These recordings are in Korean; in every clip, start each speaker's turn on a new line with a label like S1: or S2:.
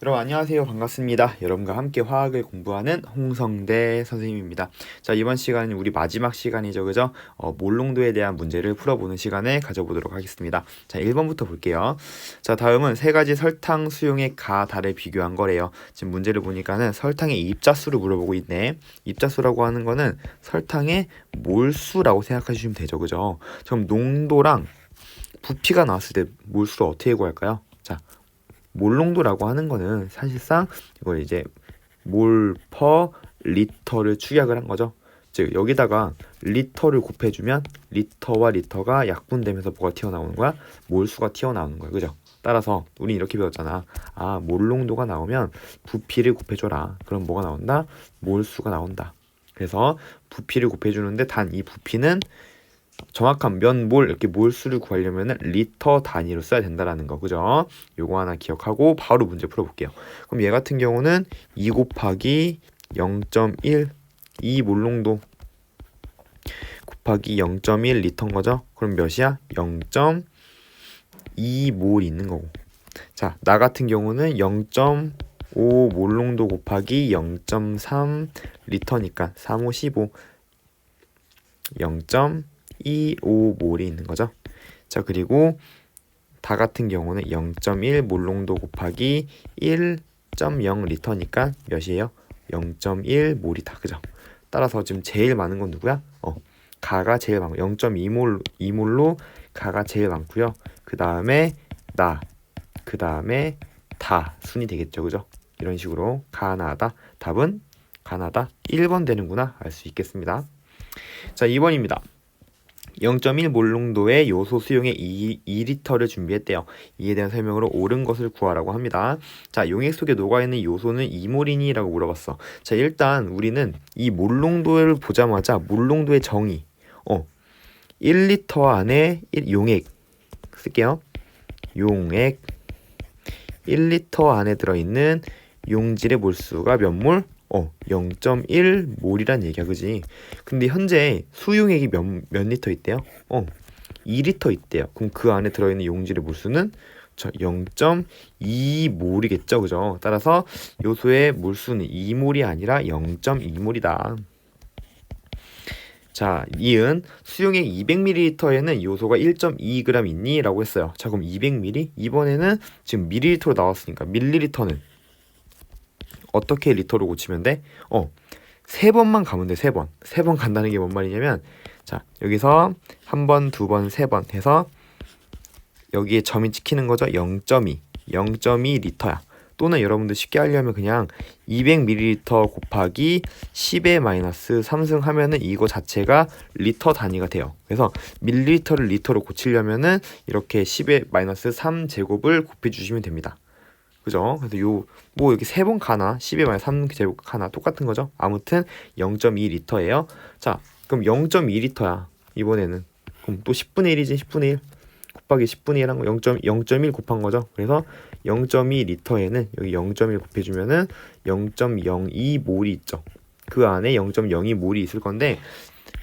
S1: 여러분 안녕하세요. 반갑습니다. 여러분과 함께 화학을 공부하는 홍성대 선생님입니다. 자 이번 시간은 우리 마지막 시간이죠. 그죠? 어, 몰롱도에 대한 문제를 풀어보는 시간을 가져보도록 하겠습니다. 자 1번부터 볼게요. 자 다음은 세 가지 설탕 수용의 가 달을 비교한 거래요. 지금 문제를 보니까는 설탕의 입자수를 물어보고 있네. 입자수라고 하는 거는 설탕의 몰수라고 생각해 주시면 되죠. 그죠? 그럼 농도랑 부피가 나왔을 때 몰수를 어떻게 구할까요? 자 몰농도라고 하는 거는 사실상 이걸 이제 몰 퍼 리터를 축약을 한 거죠. 즉 여기다가 리터를 곱해주면 리터와 리터가 약분되면서 뭐가 튀어나오는 거야? 몰수가 튀어나오는 거야. 그죠? 따라서 우리 이렇게 배웠잖아. 아, 몰농도가 나오면 부피를 곱해줘라. 그럼 뭐가 나온다? 몰수가 나온다. 그래서 부피를 곱해주는데 단 이 부피는 정확한 몇몰 이렇게 몰수를 구하려면 리터 단위로 써야 된다라는 거 그죠? 요거 하나 기억하고 바로 문제 풀어볼게요. 그럼 얘 같은 경우는 2 곱하기 0.1이 몰농도 곱하기 0.1 리터인 거죠? 그럼 몇이야? 0.2몰 있는 거고. 자, 나 같은 경우는 0.5 몰농도 곱하기 0.3 리터니까 3, 5, 15 0. 0.25몰이 있는 거죠. 자, 그리고 다 같은 경우는 0.1 몰농도 곱하기 1.0 리터니까 몇이에요? 0.1 몰이다. 그죠? 따라서 지금 제일 많은 건 누구야? 어, 가가 제일 많고 0.2몰 2몰로 가가 제일 많고요. 그 다음에 나, 그 다음에 다 순이 되겠죠, 그죠? 이런 식으로 가나다. 답은 가나다 1번 되는구나 알 수 있겠습니다. 자, 2번입니다. 0.1 몰농도의 요소 수용에 2, 2리터를 준비했대요. 이에 대한 설명으로 옳은 것을 구하라고 합니다. 자, 용액 속에 녹아있는 요소는 2몰이니라고 물어봤어. 자, 일단 우리는 이 몰농도를 보자마자 몰농도의 정의. 어, 1리터 안에 1, 용액 쓸게요. 용액 1리터 안에 들어있는 용질의 몰수가 몇 몰? 어, 0.1몰이란 얘기야, 그지? 근데 현재 수용액이 몇, 몇 리터 있대요? 어, 2리터 있대요. 그럼 그 안에 들어있는 용질의 몰수는 저 0.2몰이겠죠, 그죠? 따라서 요소의 몰수는 2몰이 아니라 0.2몰이다. 자, 이은 수용액 200ml에는 요소가 1.2g 있니? 라고 했어요. 자, 그럼 200ml? 이번에는 지금 밀리리터로 나왔으니까 밀리리터는 어떻게 리터로 고치면 돼? 어, 세 번만 가면 돼, 세 번. 세 번 간다는 게 뭔 말이냐면, 자, 여기서 한 번, 두 번, 세 번 해서 여기에 점이 찍히는 거죠. 0.2. 0.2 리터야. 또는 여러분들 쉽게 하려면 그냥 200ml 곱하기 10의 마이너스 3승 하면은 이거 자체가 리터 단위가 돼요. 그래서 밀리리터를 리터로 고치려면은 이렇게 10의 마이너스 3 제곱을 곱해 주시면 됩니다. 그죠? 그래서 요 뭐 이렇게 세번 가나 10의 마이너스 3 제곱 가나 똑같은 거죠. 아무튼 0.2 리터예요. 자, 그럼 0.2 리터야. 이번에는 그럼 또 10분의 1이지 10분의 1 곱하기 10분의 1한 거0.0.1 곱한 거죠. 그래서 0.2 리터에는 여기 0.1 곱해주면은 0.02 몰이 있죠. 그 안에 0.02 몰이 있을 건데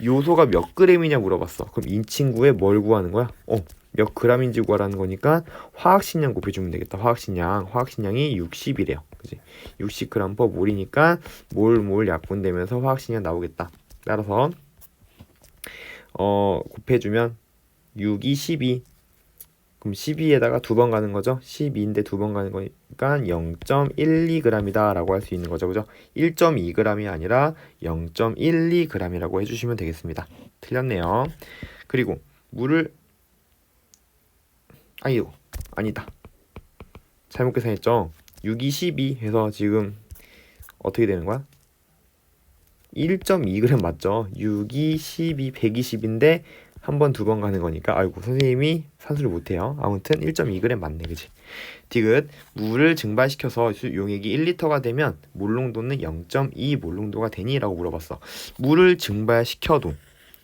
S1: 요소가 몇 그램이냐 물어봤어. 그럼 이 친구의 뭘 구하는 거야? 어, 몇 그램인지 구하라는 거니까 화학식량 곱해주면 되겠다. 화학식량, 화학식량이 60이래요. 그지? 60g per 몰이니까 몰, 몰 약분되면서 화학식량 나오겠다. 따라서 어 곱해주면 6, 2, 12 그럼 12에다가 두 번 가는 거죠. 12인데 두 번 가는 거니까 0.12g이다 라고 할 수 있는 거죠. 그죠? 1.2g이 아니라 0.12g이라고 해주시면 되겠습니다. 틀렸네요. 그리고 물을 아이고 아니다. 잘못 계산했죠. 6, 2, 12 해서 지금 어떻게 되는 거야? 1.2g 맞죠? 6, 2, 12, 120인데 한 번, 두 번 가는 거니까 아이고 선생님이 산수를 못해요. 아무튼 1.2g 맞네, 그지? 디귿 물을 증발시켜서 용액이 1리터가 되면 몰농도는 0.2 몰농도가 되니?라고 물어봤어. 물을 증발시켜도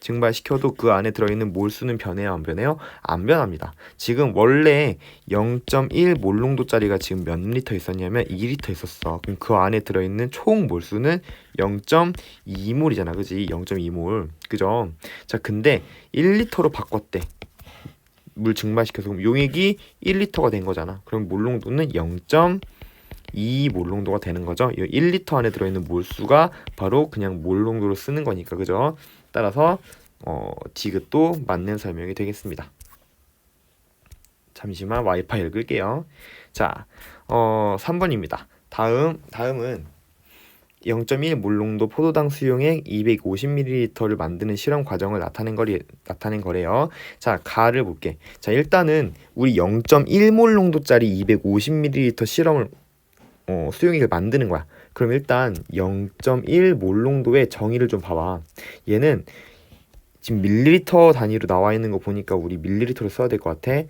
S1: 증발시켜도 그 안에 들어있는 몰수는 변해요, 안 변해요? 안 변합니다. 지금 원래 0.1 몰농도짜리가 지금 몇 리터 있었냐면 2리터 있었어. 그럼 그 안에 들어있는 총 몰수는 0.2몰이잖아, 그지? 0.2몰, 그죠? 자, 근데 1리터로 바꿨대. 물 증발시켜서 그럼 용액이 1리터가 된 거잖아. 그럼 몰농도는 0. 2 몰농도가 되는 거죠. 이 1리터 안에 들어있는 몰수가 바로 그냥 몰농도로 쓰는 거니까 그죠? 따라서 어, 디귿도 맞는 설명이 되겠습니다. 잠시만 와이파이를 끌게요. 자, 어, 3번입니다. 다음 다음은 0.1 몰농도 포도당 수용액 250ml를 만드는 실험 과정을 나타낸 거리 나타낸 거래요. 자, 가를 볼게. 자, 일단은 우리 0.1 몰 농도짜리 250ml 실험을 어, 수용액을 만드는 거야. 그럼 일단 0.1 몰농도의 정의를 좀 봐봐. 얘는 지금 밀리리터 단위로 나와 있는 거 보니까 우리 밀리리터를 써야 될 것 같아.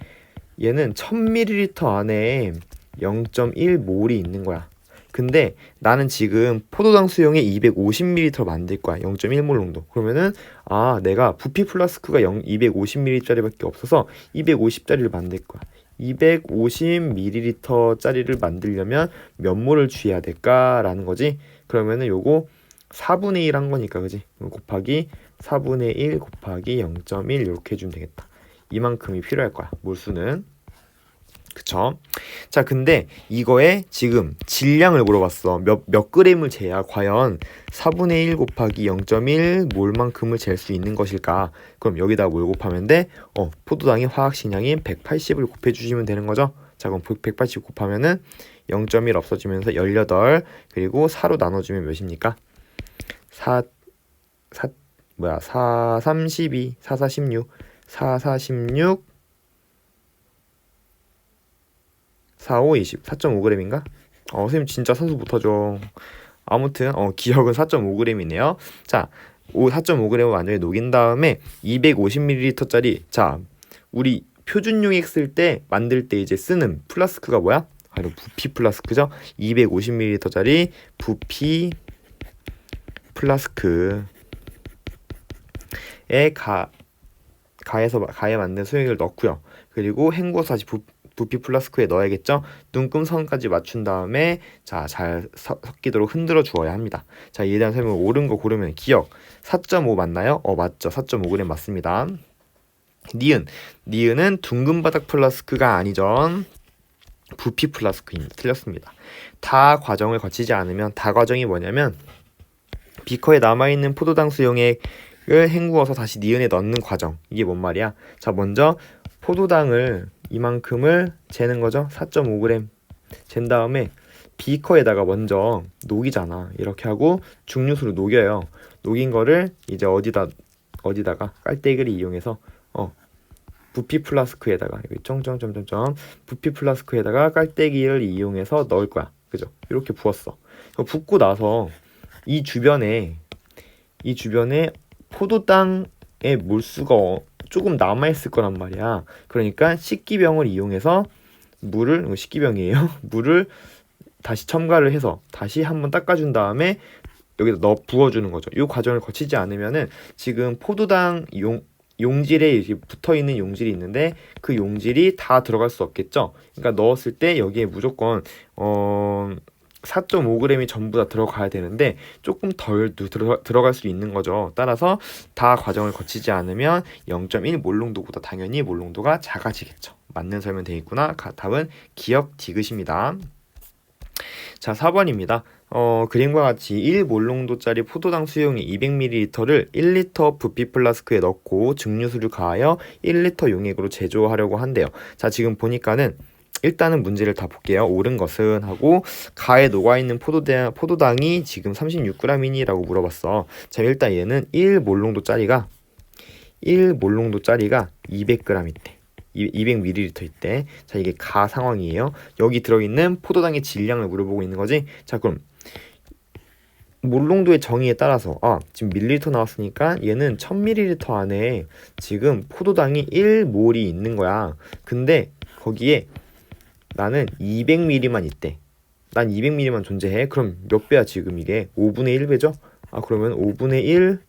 S1: 얘는 1000ml 안에 0.1 몰이 있는 거야. 근데 나는 지금 포도당 수용에 250ml 만들 거야. 0.1몰 농도. 그러면은 아 내가 부피 플라스크가 0, 250ml짜리밖에 없어서 250짜리를 만들 거야. 250ml짜리를 만들려면 몇 몰을 취해야 될까라는 거지. 그러면은 요거 4분의 1 한 거니까 그지? 곱하기 4분의 1 곱하기 0.1 이렇게 해주면 되겠다. 이만큼이 필요할 거야. 몰수는. 그쵸? 자, 근데 이거에 지금 질량을 물어봤어. 몇, 몇 그램을 재야 과연 4분의 1 곱하기 0.1 몰만큼을 잴 수 있는 것일까? 그럼 여기다 뭘 곱하면 돼? 어, 포도당의 화학식량인 180을 곱해주시면 되는 거죠? 자, 그럼 180 곱하면은 0.1 없어지면서 18 그리고 4로 나눠주면 몇입니까? 4, 4, 뭐야, 4, 32, 4, 4, 16, 4, 4, 16, 4, 5, 20, 4.5g인가? 어, 선생님 진짜 선수 못하죠. 아무튼 어, 기억은 4.5g이네요. 자, 4.5g을 완전히 녹인 다음에 250ml짜리 자, 우리 표준용액 쓸 때 만들 때 이제 쓰는 플라스크가 뭐야? 바로 부피 플라스크죠. 250ml짜리 부피 플라스크에 가 가에서 가에 맞는 수용액을 넣고요. 그리고 헹궈서 다시 부, 부피 플라스크에 넣어야겠죠. 눈금 선까지 맞춘 다음에 자 잘 섞이도록 흔들어 주어야 합니다. 자 이에 대한 설명 옳은 거 고르면 기억 4.5 맞나요? 어 맞죠. 4.5g 맞습니다. 니은 니은은 둥근 바닥 플라스크가 아니죠. 부피 플라스크입니다. 틀렸습니다. 다 과정을 거치지 않으면 다 과정이 뭐냐면 비커에 남아있는 포도당 수용액을 헹구어서 다시 니은에 넣는 과정 이게 뭔 말이야? 자 먼저 포도당을 이만큼을 재는 거죠. 4.5g 잰 다음에 비커에다가 먼저 녹이잖아. 이렇게 하고 중류수로 녹여요. 녹인 거를 이제 어디다 어디다가 깔때기를 이용해서 어 부피 플라스크에다가 여기 점점점점점 부피 플라스크에다가 깔때기를 이용해서 넣을 거야. 그죠? 이렇게 부었어. 붓고 나서 이 주변에 이 주변에 포도당의 물수가 조금 남아 있을 거란 말이야. 그러니까 식기병을 이용해서 물을 식기병이에요. 물을 다시 첨가를 해서 다시 한번 닦아준 다음에 여기다 넣어 부어주는 거죠. 이 과정을 거치지 않으면은 지금 포도당 용 용질에 이렇게 붙어 있는 용질이 있는데 그 용질이 다 들어갈 수 없겠죠. 그러니까 넣었을 때 여기에 무조건 어 4.5g이 전부 다 들어가야 되는데 조금 덜 들어, 들어갈 수 있는 거죠. 따라서 다 과정을 거치지 않으면 0.1 몰농도보다 당연히 몰농도가 작아지겠죠. 맞는 설명 되어 있구나. 답은 기억 디귿입니다. 자, 4번입니다. 어, 그림과 같이 1몰농도짜리 포도당 수용이 200ml를 1리터 부피 플라스크에 넣고 증류수를 가하여 1리터 용액으로 제조하려고 한대요. 자, 지금 보니까는 일단은 문제를 다 볼게요. 옳은 것은 하고 가에 녹아 있는 포도당, 포도당이 지금 36g이니라고 물어봤어. 자, 일단 얘는 1몰농도짜리가 1몰농도짜리가 200g 있대. 200ml 있대. 자, 이게 가 상황이에요. 여기 들어있는 포도당의 질량을 물어보고 있는 거지. 자, 그럼 몰농도의 정의에 따라서 아 지금 밀리리터 나왔으니까 얘는 1000ml 안에 지금 포도당이 1몰이 있는 거야. 근데 거기에 나는 200ml만 있대. 난 200ml만 존재해. 그럼 몇 배야 지금 이게? 5분의 1배죠? 아 그러면 5분의 1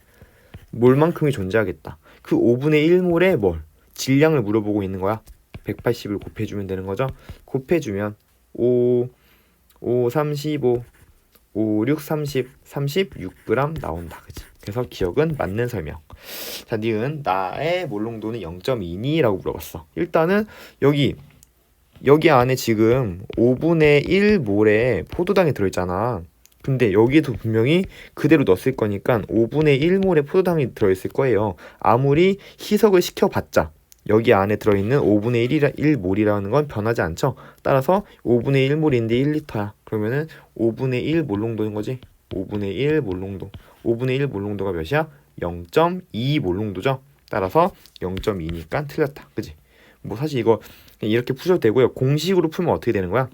S1: 몰만큼이 존재하겠다. 그 5분의 1몰의 뭘? 질량을 물어보고 있는 거야. 180을 곱해주면 되는 거죠. 곱해주면 5, 5, 35, 5, 6, 30, 36g 나온다. 그치? 그래서 기억은 맞는 설명. 자, 니은 나의 몰롱도는 0.2니라고 물어봤어. 일단은 여기 여기 안에 지금 5분의 1몰의 포도당이 들어있잖아. 근데 여기에도 분명히 그대로 넣었을 거니까 5분의 1몰의 포도당이 들어있을 거예요. 아무리 희석을 시켜봤자 여기 안에 들어있는 5분의 1이라, 1몰이라는 건 변하지 않죠. 따라서 5분의 1몰인데 1리터야. 그러면은 5분의 1몰 농도인 거지. 5분의 1몰 농도. 5분의 1몰 농도가 몇이야? 0.2몰 농도죠. 따라서 0.2니까 틀렸다. 그지? 뭐 사실 이거 이렇게 푸셔도 되고요. 공식으로 풀면 어떻게 되는 거야?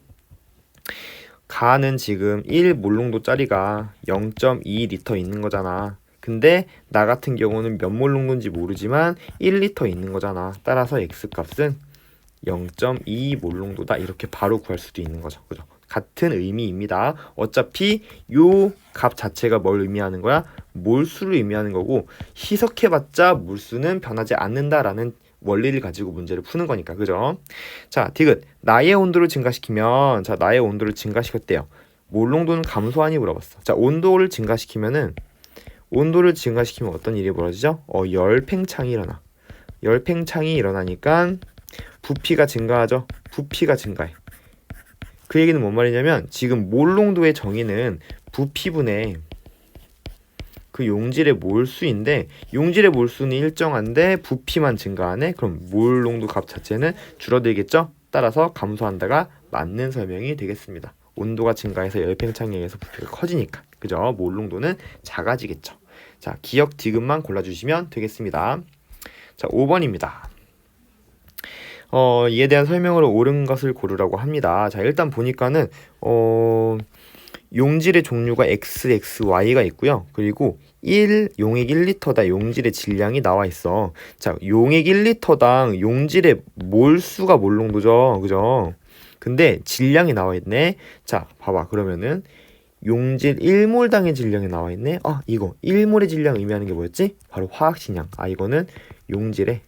S1: 가는 지금 1몰 농도짜리가 0.2리터 있는 거잖아. 근데 나 같은 경우는 몇몰 농도인지 모르지만 1리터 있는 거잖아. 따라서 x 값은 0.2몰 농도다. 이렇게 바로 구할 수도 있는 거죠. 그죠? 같은 의미입니다. 어차피 요 값 자체가 뭘 의미하는 거야? 몰수를 의미하는 거고 희석해봤자 몰수는 변하지 않는다라는 원리를 가지고 문제를 푸는 거니까 그죠? 자 디귿 나의 온도를 증가시키면 자 나의 온도를 증가시켰대요. 몰 농도는 감소하니 물어봤어. 자 온도를 증가시키면은 온도를 증가시키면 어떤 일이 벌어지죠? 어 열팽창이 일어나. 열팽창이 일어나니까 부피가 증가하죠. 부피가 증가해. 그 얘기는 뭔 말이냐면 지금 몰 농도의 정의는 부피분의 그 용질의 몰수인데 용질의 몰수는 일정한데 부피만 증가하네. 그럼 몰 농도 값 자체는 줄어들겠죠? 따라서 감소한다가 맞는 설명이 되겠습니다. 온도가 증가해서 열팽창에 의해서 부피가 커지니까. 그죠? 몰 농도는 작아지겠죠. 자, 기억 디귿만 골라주시면 되겠습니다. 자, 5번입니다. 어, 이에 대한 설명으로 옳은 것을 고르라고 합니다. 자, 일단 보니까는 어, 용질의 종류가 X, X, Y가 있고요. 그리고 1 용액 1리터당 용질의 질량이 나와 있어. 자, 용액 1리터당 용질의 몰수가 몰 농도죠. 그죠? 근데 질량이 나와 있네. 자, 봐봐. 그러면은 용질 1몰당의 질량이 나와 있네. 아, 이거 1몰의 질량 의미하는 게 뭐였지? 바로 화학식량. 아, 이거는 용질의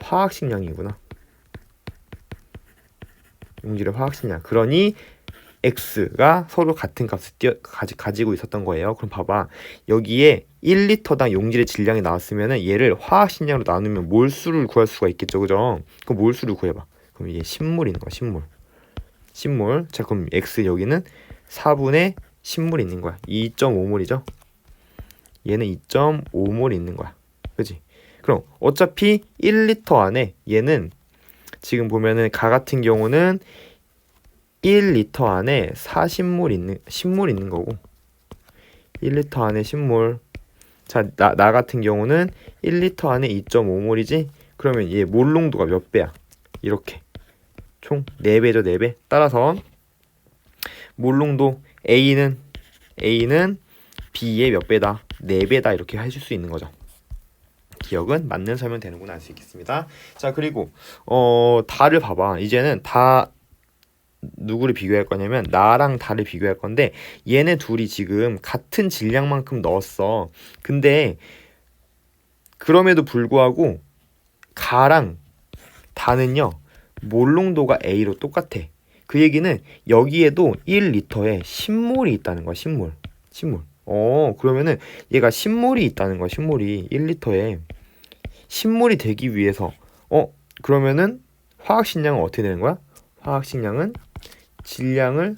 S1: 화학식량이구나. 용질의 화학식량. 그러니 x가 서로 같은 값을 띄어, 가지, 가지 고 있었던 거예요. 그럼 봐봐. 여기에 1리터당 용질의 질량이 나왔으면 얘를 화학식량으로 나누면 몰수를 구할 수가 있겠죠. 그죠? 그럼 몰수를 구해봐. 그럼 이게 10몰 있는 거야. 10몰. 10몰. 자, 그럼 x 여기는 4분의 10몰 있는 거야. 2.5몰이죠. 얘는 2.5몰 있는 거야. 그지? 그럼 어차피 1리터 안에 얘는 지금 보면은 가 같은 경우는 1리터 안에 40몰 있는 10몰 있는 거고 1리터 안에 10몰 자, 나, 나 같은 경우는 1리터 안에 2.5몰이지? 그러면 얘 몰농도가 몇 배야? 이렇게 총 4배죠 4배 따라서 몰농도 A는 A는 B의 몇 배다? 4배다 이렇게 하실 수 있는 거죠 기억은 맞는 설명 되는구나 알 수 있겠습니다 자 그리고 어 다를 봐봐 이제는 다 누구를 비교할 거냐면 나랑 다를 비교할 건데 얘네 둘이 지금 같은 질량만큼 넣었어. 근데 그럼에도 불구하고 가랑 다는요 몰농도가 A로 똑같아. 그 얘기는 여기에도 1리터에 10몰이 있다는 거야. 10몰. 10몰. 어, 그러면은 얘가 10몰이 있다는 거야. 10몰이 1리터에 10몰이 되기 위해서 어, 그러면은 화학식량은 어떻게 되는 거야? 화학식량은 질량을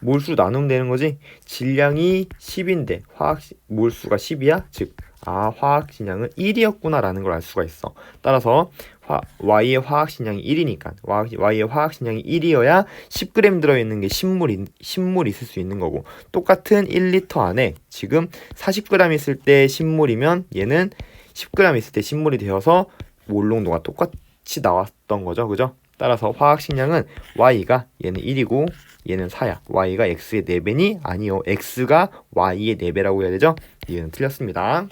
S1: 몰수 나누면 되는 거지. 질량이 10인데 화학 몰수가 10이야. 즉, 아 화학식량은 1이었구나라는 걸 알 수가 있어. 따라서 화, Y의 화학식량이 1이니까 Y의 화학식량이 1이어야 10g 들어있는 게 10몰, 10몰 있을 수 있는 거고 똑같은 1리터 안에 지금 40g 있을 때 10몰이면 얘는 10g 있을 때 10몰이 되어서 몰농도가 똑같이 나왔던 거죠. 그죠? 따라서 화학 식량은 y가 얘는 1이고 얘는 4야. y가 x의 4배니 아니요. x가 y의 4배라고 해야 되죠? 이해는 틀렸습니다.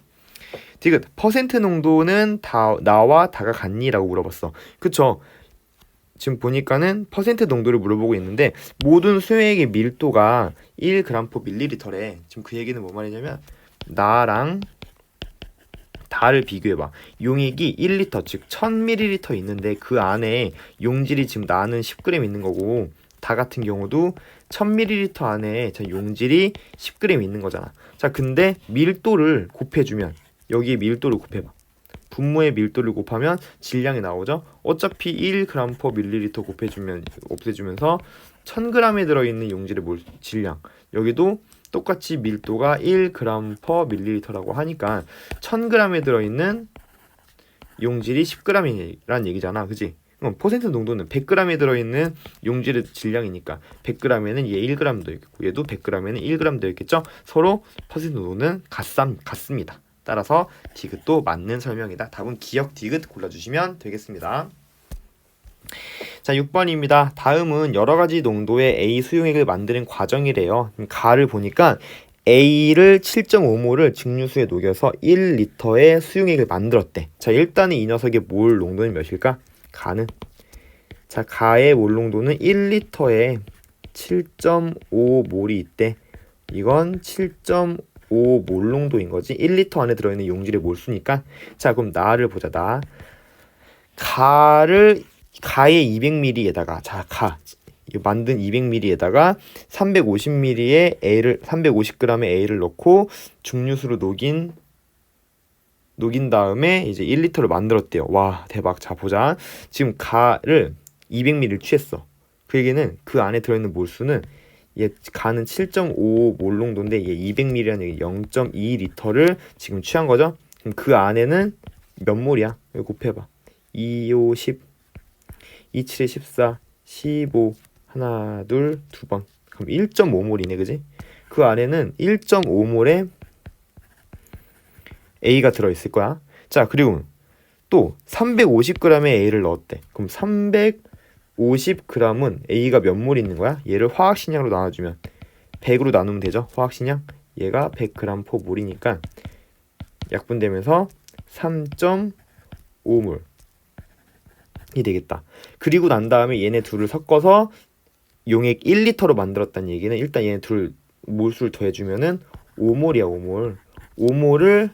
S1: 디귿 퍼센트 농도는 다 나와 다가 같니라고 물어봤어. 그쵸? 지금 보니까는 퍼센트 농도를 물어보고 있는데 모든 수액의 밀도가 1g 밀리리터래. 지금 그 얘기는 뭐 말이냐면 나랑 다를 비교해봐. 용액이 1리터, 즉 1000ml 있는데 그 안에 용질이 지금 나는 10g 있는 거고 다 같은 경우도 1000ml 안에 자, 용질이 10g 있는 거잖아. 자, 근데 밀도를 곱해주면 여기에 밀도를 곱해봐. 분모의 밀도를 곱하면 질량이 나오죠. 어차피 1g per 밀리리터 곱해주면 없애주면서 1000g에 들어있는 용질의 몰 질량 여기도 똑같이 밀도가 1g per 밀리리터라고 하니까 1000g에 들어있는 용질이 10g이란 얘기잖아, 그지? 그럼 퍼센트 농도는 100g에 들어있는 용질의 질량이니까 100g에는 얘 1g 들어있고 얘도 100g에는 1g 들어있겠죠? 서로 퍼센트 농도는 같삼, 같습니다. 따라서 디귿도 맞는 설명이다. 답은 기억 디귿 골라주시면 되겠습니다. 자, 6번입니다. 다음은 여러 가지 농도의 A 수용액을 만드는 과정이래요. 가를 보니까 A를 7.5몰을 증류수에 녹여서 1리터의 수용액을 만들었대. 자, 일단은 이 녀석의 몰 농도는 몇일까? 가는 자, 가의 몰 농도는 1리터에 7.5몰이 있대. 이건 7.5 몰 농도인 거지. 1리터 안에 들어있는 용질의 몰수니까. 자, 그럼 나를 보자. 나 가를 가의 200ml에다가 자, 가이 만든 200ml에다가 350ml의 A를 350g의 A를 넣고 중류수로 녹인 녹인 다음에 이제 1리터를 만들었대요. 와 대박. 자 보자. 지금 가를 200ml를 취했어. 그 얘기는 그 안에 들어있는 몰수는 얘 가는 7.5 몰 농도인데 얘 200ml라는 얘기 0.2리터를 지금 취한 거죠. 그럼 그 안에는 몇 몰이야? 이거 곱해봐. 2, 5, 10, 2, 7에 14, 15 하나, 둘, 두 번. 그럼 1.5몰이네, 그지? 그 안에는 1.5몰에 A가 들어있을 거야. 자, 그리고 또 350g의 A를 넣었대. 그럼 350g은 A가 몇 몰 있는 거야? 얘를 화학식량으로 나눠주면 100으로 나누면 되죠? 화학식량. 얘가 100g 포 몰이니까 약분되면서 3.5몰 이 되겠다. 그리고 난 다음에 얘네 둘을 섞어서 용액 1리터로 만들었다는 얘기는 일단 얘네 둘 몰수를 더해주면은 5몰이야 5몰 5몰을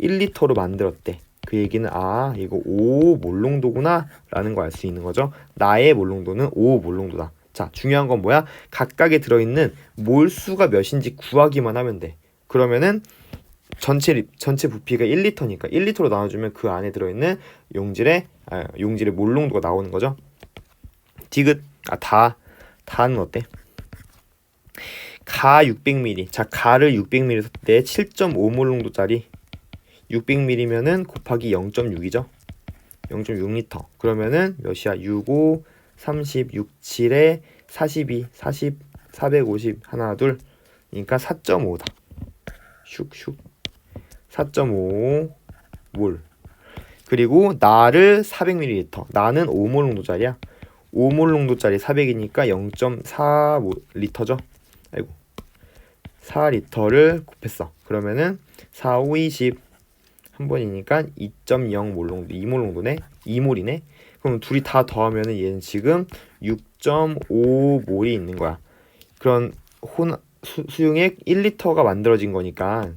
S1: 1리터로 만들었대 그 얘기는 아 이거 5몰 농도구나 라는 거알수 있는 거죠? 나의 몰 농도는 5몰 농도다. 자 중요한 건 뭐야? 각각에 들어있는 몰수가 몇인지 구하기만 하면 돼. 그러면은 전체 리- 전체 부피가 1리터니까 1리터로 나눠주면 그 안에 들어있는 용질의 아, 용질의 몰 농도가 나오는 거죠? 디귿 아다 다는 어때? 가 600ml. 자, 가를 600ml 샀을 때 7.5몰 농도짜리 600ml면은 곱하기 0.6이죠. 0.6리터. 그러면은 몇이야? 65, 30, 67에 42, 40, 450 하나 둘. 그러니까 4.5다. 슉슉. 4.5 몰. 그리고 나를 400ml. 나는 5몰 농도짜리야. 5몰 농도짜리 400이니까 0.4리터죠. 아이고. 4리터를 곱했어. 그러면은 4, 5, 20. 한 번이니까 2.0몰 농도, 2몰 농도네. 2몰이네. 그럼 둘이 다 더하면은 얘는 지금 6.5몰이 있는 거야. 그런 혼 수, 수용액 1리터가 만들어진 거니까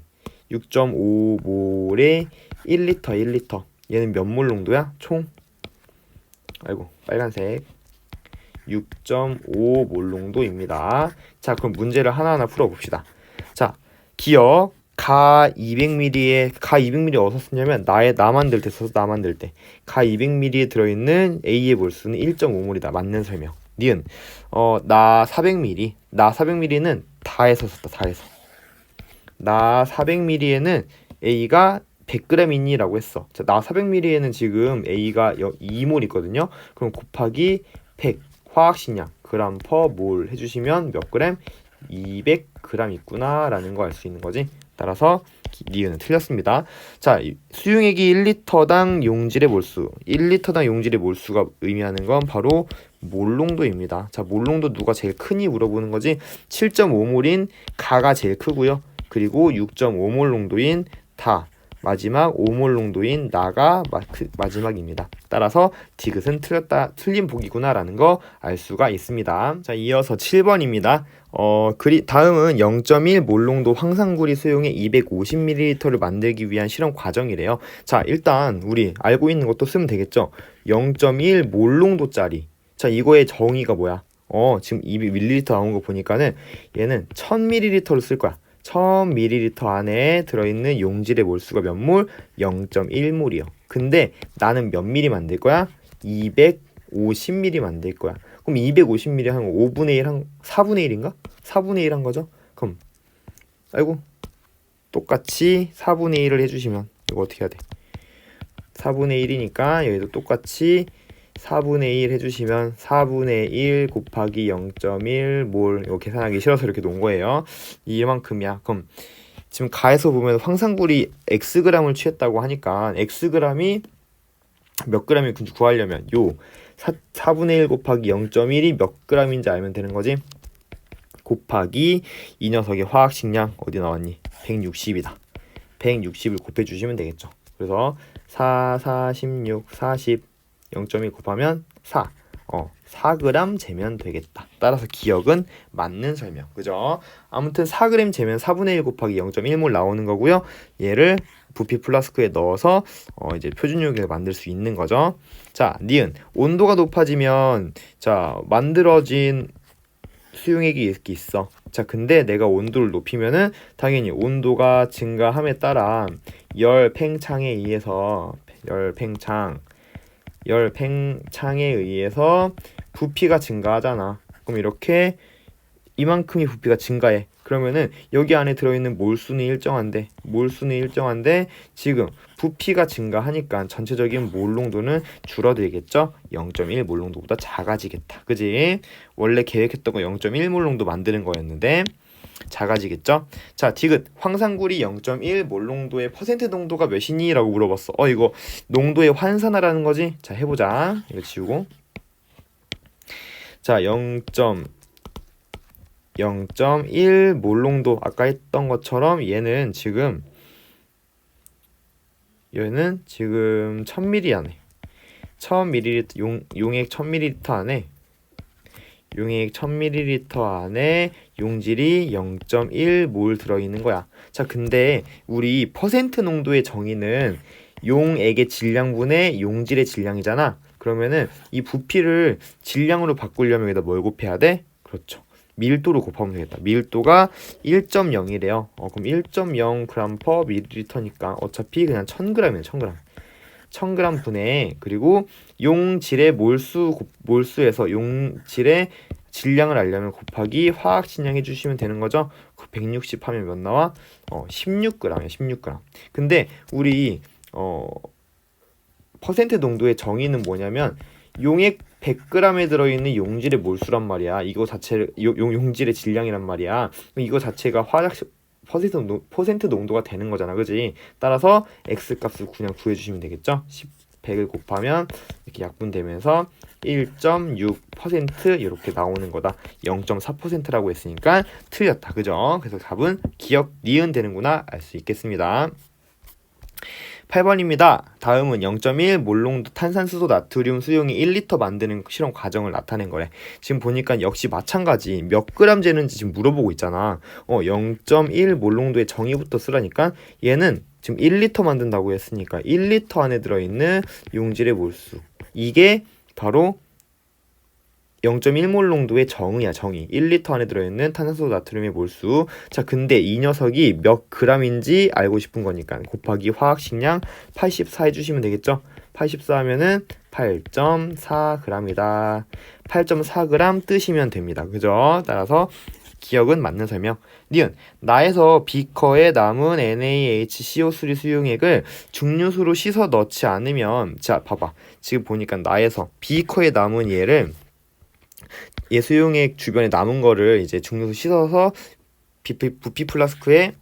S1: 6.5몰에 1리터, 1리터. 얘는 몇몰 농도야? 총 아이고 빨간색 6.5몰 농도입니다. 자, 그럼 문제를 하나하나 풀어봅시다. 자, 기억 가 200ml에 가 200ml 어디서 쓰냐면 나의 나 만들 때 써서 나 만들 때가 200ml에 들어있는 A의 몰수는 1.5몰이다. 맞는 설명. 니은 어나 400ml 나 400ml는 다해서 썼다. 다해서 나 400ml에는 A가 100g이니라고 했어. 자, 나 400ml에는 지금 A가 2몰 있거든요. 그럼 곱하기 100 화학식량 그램 퍼몰 해주시면 몇 그램? 200g 있구나 라는 거 알 수 있는 거지. 따라서 니은은 틀렸습니다. 자, 이 수용액이 1리터당 용질의 몰수. 1리터당 용질의 몰수가 의미하는 건 바로 몰 농도입니다. 자, 몰 농도 누가 제일 크니 물어보는 거지. 7.5몰인 가가 제일 크고요. 그리고 6.5몰 농도인 다 마지막 5몰 농도인 나가 마, 그, 마지막입니다. 따라서 디귿은 틀렸다 틀린 보기구나라는 거 알 수가 있습니다. 자, 이어서 7번입니다. 어, 그리 다음은 0.1 몰 농도 황산구리 수용액 250ml를 만들기 위한 실험 과정이래요. 자, 일단 우리 알고 있는 것도 쓰면 되겠죠. 0.1 몰 농도짜리. 자, 이거의 정의가 뭐야? 어, 지금 200ml 나온 거 보니까는 얘는 1000ml를 쓸 거야. 1000ml 안에 들어있는 용질의 몰수가 몇 몰? 0.1몰이요. 근데 나는 몇 미리 만들 거야? 250ml 만들 거야. 그럼 250ml 한 5분의 1, 한 4분의 1인가? 4분의 1 한 거죠? 그럼 아이고 똑같이 4분의 1을 해주시면 이거 어떻게 해야 돼? 4분의 1이니까 여기도 똑같이 4분의 1 해주시면 4분의 1 곱하기 0.1몰 이거 계산하기 싫어서 이렇게 놓은 거예요. 이만큼이야. 그럼 지금 가에서 보면 황산굴이 xg을 취했다고 하니까 xg이 몇 g인지 구하려면 요 4, 4분의 1 곱하기 0.1이 몇 g인지 알면 되는 거지. 곱하기 이 녀석의 화학식량 어디 나왔니? 160이다. 160을 곱해주시면 되겠죠. 그래서 4, 4, 16, 40, 0.1 곱하면 4. 어, 4g 재면 되겠다. 따라서 기억은 맞는 설명. 그죠? 아무튼 4g 재면 4분의 1 곱하기 0.1몰 나오는 거고요. 얘를 부피 플라스크에 넣어서 어, 이제 표준용액을 만들 수 있는 거죠. 자, 니은 온도가 높아지면 자 만들어진 수용액이 이렇게 있어. 자, 근데 내가 온도를 높이면은 당연히 온도가 증가함에 따라 열 팽창에 의해서 열 팽창 열 팽창에 의해서 부피가 증가하잖아. 그럼 이렇게 이만큼의 부피가 증가해. 그러면은 여기 안에 들어있는 몰수는 일정한데 몰수는 일정한데 지금 부피가 증가하니까 전체적인 몰농도는 줄어들겠죠 0.1 몰농도보다 작아지겠다 그지 원래 계획했던 거 0.1 몰농도 만드는 거였는데 작아지겠죠? 자 디귿. 황산굴이 0.1 몰농도의 퍼센트 농도가 몇이니? 라고 물어봤어. 어 이거 농도의 환산하라는 거지? 자 해보자. 이거 지우고. 자 0. 0.1 몰농도. 아까 했던 것처럼 얘는 지금 얘는 지금 1000ml 안에 1000ml 용, 용액 1000ml 안에 용액 1000ml 안에 용질이 0.1몰 들어있는 거야. 자, 근데 우리 퍼센트 농도의 정의는 용액의 질량분의 용질의 질량이잖아. 그러면은 이 부피를 질량으로 바꾸려면 여기다 뭘 곱해야 돼? 그렇죠. 밀도로 곱하면 되겠다. 밀도가 1.0이래요. 어, 그럼 1.0g per ml니까 어차피 그냥 1000g이에요. 1000g. 1000g 분의 그리고 용질의 몰수 몰수에서 용질의 질량을 알려면 곱하기 화학 질량 해주시면 되는 거죠. 그160 하면 몇 나와? 어, 16g이야. 16g. 근데 우리 어 퍼센트 농도의 정의는 뭐냐면 용액 100g에 들어있는 용질의 몰수란 말이야. 이거 자체를 용, 용질의 질량이란 말이야. 이거 자체가 화학 퍼센트, 농도, 퍼센트 농도가 되는 거잖아. 그지? 따라서 x 값을 그냥 구해주시면 되겠죠? 10, 100을 곱하면 이렇게 약분되면서 1.6% 이렇게 나오는 거다. 0.4%라고 했으니까 틀렸다. 그죠? 그래서 답은 기억 니은 되는구나 알 수 있겠습니다. 8번입니다. 다음은 0.1 몰롱도 탄산수소 나트륨 수용이 1리터 만드는 실험 과정을 나타낸 거래. 지금 보니까 역시 마찬가지 몇 그램 재는지 지금 물어보고 있잖아. 어, 0.1 몰롱도의 정의부터 쓰라니까 얘는 지금 1리터 만든다고 했으니까 1리터 안에 들어있는 용질의 몰수. 이게 바로 0.1몰 농도의 정의야 정의. 1리터 안에 들어있는 탄산소 나트륨의 몰수. 자 근데 이 녀석이 몇 그램인지 알고 싶은 거니까 곱하기 화학식량 84 해주시면 되겠죠? 84 하면은 8.4g이다. 8.4g 뜨시면 됩니다. 그죠? 따라서 기억은 맞는 설명. 니은 나에서 비커에 남은 NaHCO3 수용액을 중류수로 씻어 넣지 않으면 자 봐봐. 지금 보니까 나에서 비커에 남은 얘를 예수용액 주변에 남은 거를 이제 중류소 씻어서 부피, 부피 플라스크에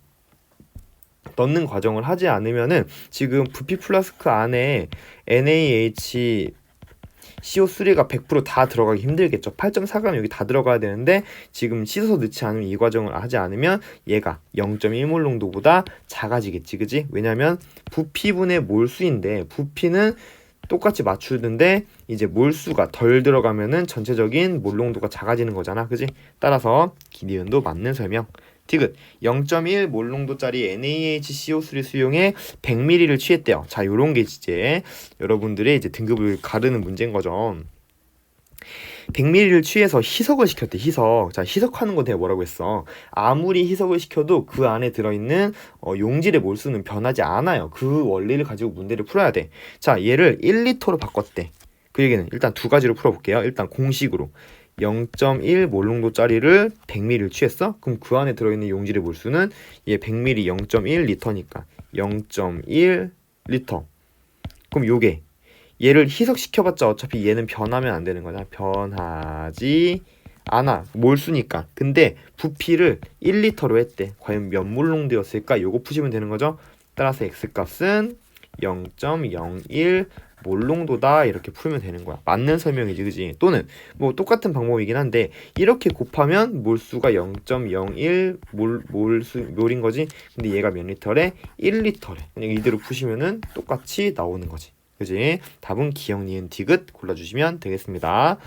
S1: 넣는 과정을 하지 않으면은 지금 부피 플라스크 안에 NaH CO3가 100%다 들어가기 힘들겠죠. 8.4g 여기 다 들어가야 되는데 지금 씻어서 넣지 않으면 이 과정을 하지 않으면 얘가 0.1몰 농도보다 작아지겠지. 그지? 왜냐면 부피분의 몰수인데 부피는 똑같이 맞추는데 이제 몰수가 덜 들어가면은 전체적인 몰농도가 작아지는 거잖아. 그지? 따라서 기니은도 맞는 설명. 디귿 0.1 몰농도짜리 NaHCO3 수용에 100ml를 취했대요. 자, 요런 게 이제 여러분들의 이제 등급을 가르는 문제인 거죠. 100ml를 취해서 희석을 시켰대. 희석. 자, 희석하는 건 내가 뭐라고 했어? 아무리 희석을 시켜도 그 안에 들어있는 어, 용질의 몰수는 변하지 않아요. 그 원리를 가지고 문제를 풀어야 돼. 자, 얘를 1리터로 바꿨대. 그 얘기는 일단 두 가지로 풀어볼게요. 일단 공식으로 0.1 몰농도짜리를 100ml를 취했어? 그럼 그 안에 들어있는 용질의 몰수는 얘 100ml 0.1리터니까 0.1리터. 그럼 요게 얘를 희석시켜봤자 어차피 얘는 변하면 안 되는 거잖아. 변하지 않아. 몰수니까. 근데 부피를 1리터로 했대. 과연 몇 몰농도였을까? 요거 푸시면 되는 거죠. 따라서 x값은 0.01 몰농도다 이렇게 풀면 되는 거야. 맞는 설명이지, 그지? 또는 뭐 똑같은 방법이긴 한데 이렇게 곱하면 몰수가 0.01 몰, 몰수 몰인 거지. 근데 얘가 몇 리터래? 1리터래. 그냥 이대로 푸시면은 똑같이 나오는 거지. 그지? 답은 기억, 니은, 디귿 골라주시면 되겠습니다.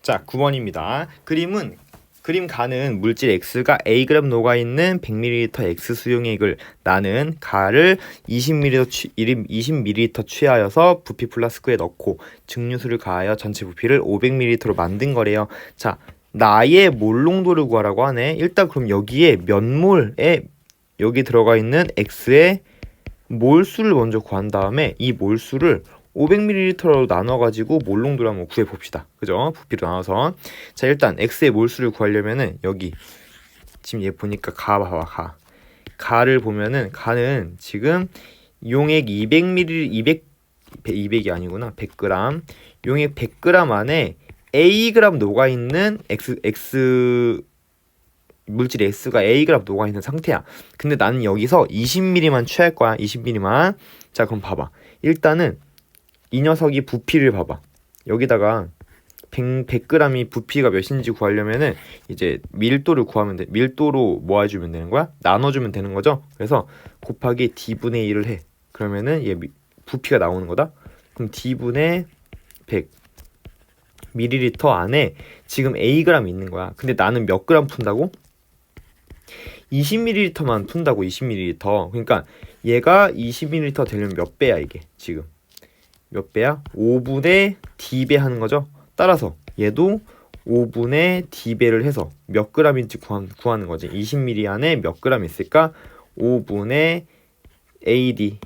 S1: 자, 9번입니다. 그림은 그림 가는 물질 X가 Ag 녹아있는 100ml X 수용액을 나는 가를 20ml, 취, 20ml 취하여서 부피 플라스크에 넣고 증류수를 가하여 전체 부피를 500ml로 만든 거래요. 자, 나의 몰농도를 구하라고 하네. 일단 그럼 여기에 몇 몰에 여기 들어가 있는 X의 몰수를 먼저 구한 다음에 이 몰수를 500ml로 나눠가지고 몰농도를 한번 구해봅시다. 그죠? 부피로 나눠서. 자, 일단 X의 몰수를 구하려면은 여기. 지금 얘 보니까 가 봐봐, 가. 가를 보면은 가는 지금 용액 200ml, 200, 200이 아니구나. 100g. 용액 100g 안에 Ag 녹아있는 X, X, 물질 X가 Ag 녹아있는 상태야. 근데 나는 여기서 20ml만 취할 거야. 20ml만. 자, 그럼 봐봐. 일단은 이 녀석이 부피를 봐봐. 여기다가 100, 100g이 부피가 몇인지 구하려면은 이제 밀도를 구하면 돼. 밀도로 뭐 해주면 되는 거야? 나눠주면 되는 거죠. 그래서 곱하기 d분의 1을 해. 그러면은 얘 부피가 나오는 거다. 그럼 d분의 100 밀리리터 안에 지금 a g 있는 거야. 근데 나는 몇 그램 푼다고? 20ml만 푼다고 20ml. 그러니까 얘가 20ml 되려면 몇 배야 이게 지금? 몇 배야? 5분의 d배 하는 거죠. 따라서 얘도 5분의 d배를 해서 몇 g인지 구하, 는 거지. 20ml 안에 몇 g 있을까? 5분의 AD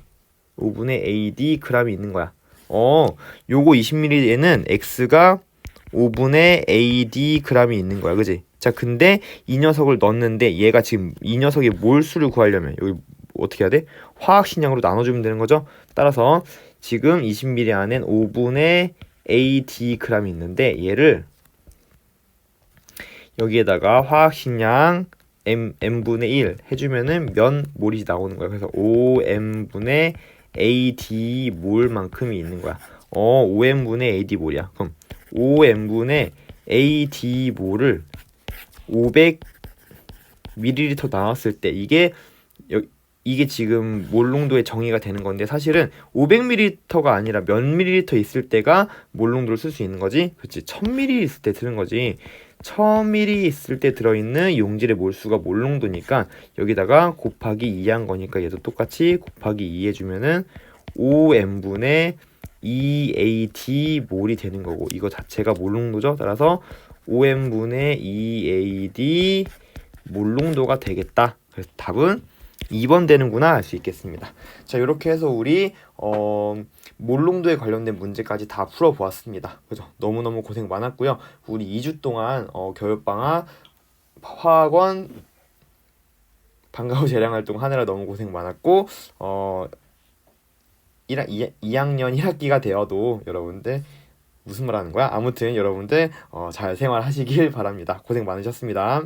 S1: 5분의 AD g이 있는 거야. 어, 요거 20ml에는 x가 5분의 AD g이 있는 거야. 그지? 자, 근데 이 녀석을 넣었는데 얘가 지금 이 녀석의 몰수를 구하려면 여기 어떻게 해야 돼? 화학식량으로 나눠주면 되는 거죠. 따라서 지금 20ml 안엔 5분의 AD g이 있는데 얘를 여기에다가 화학식량 M, M분의 1 해주면은 몇 몰이 나오는 거야. 그래서 5M분의 AD 몰만큼이 있는 거야. 어, 5M분의 AD 몰이야. 그럼 5M분의 AD 몰을 500ml 나왔을 때 이게 이게 지금 몰농도의 정의가 되는 건데 사실은 500ml가 아니라 몇 ml 있을 때가 몰농도를 쓸 수 있는 거지. 그렇지. 1000ml 있을 때 쓰는 거지. 1000ml 있을 때 들어있는 용질의 몰수가 몰농도니까 여기다가 곱하기 2한 거니까 얘도 똑같이 곱하기 2 해주면은 5m분의 2AD 몰이 되는 거고 이거 자체가 몰농도죠. 따라서 5m분의 2AD 몰농도가 되겠다. 그래서 답은 2번 되는구나 알 수 있겠습니다. 자 이렇게 해서 우리 어, 몰롱도에 관련된 문제까지 다 풀어보았습니다. 그죠? 너무너무 고생 많았고요. 우리 2주 동안 어, 겨울방학 화학원 방과후 재량 활동 하느라 너무 고생 많았고 어 1, 2, 2학년 1학기가 되어도 여러분들 무슨 말 하는 거야? 아무튼 여러분들 어, 잘 생활하시길 바랍니다. 고생 많으셨습니다.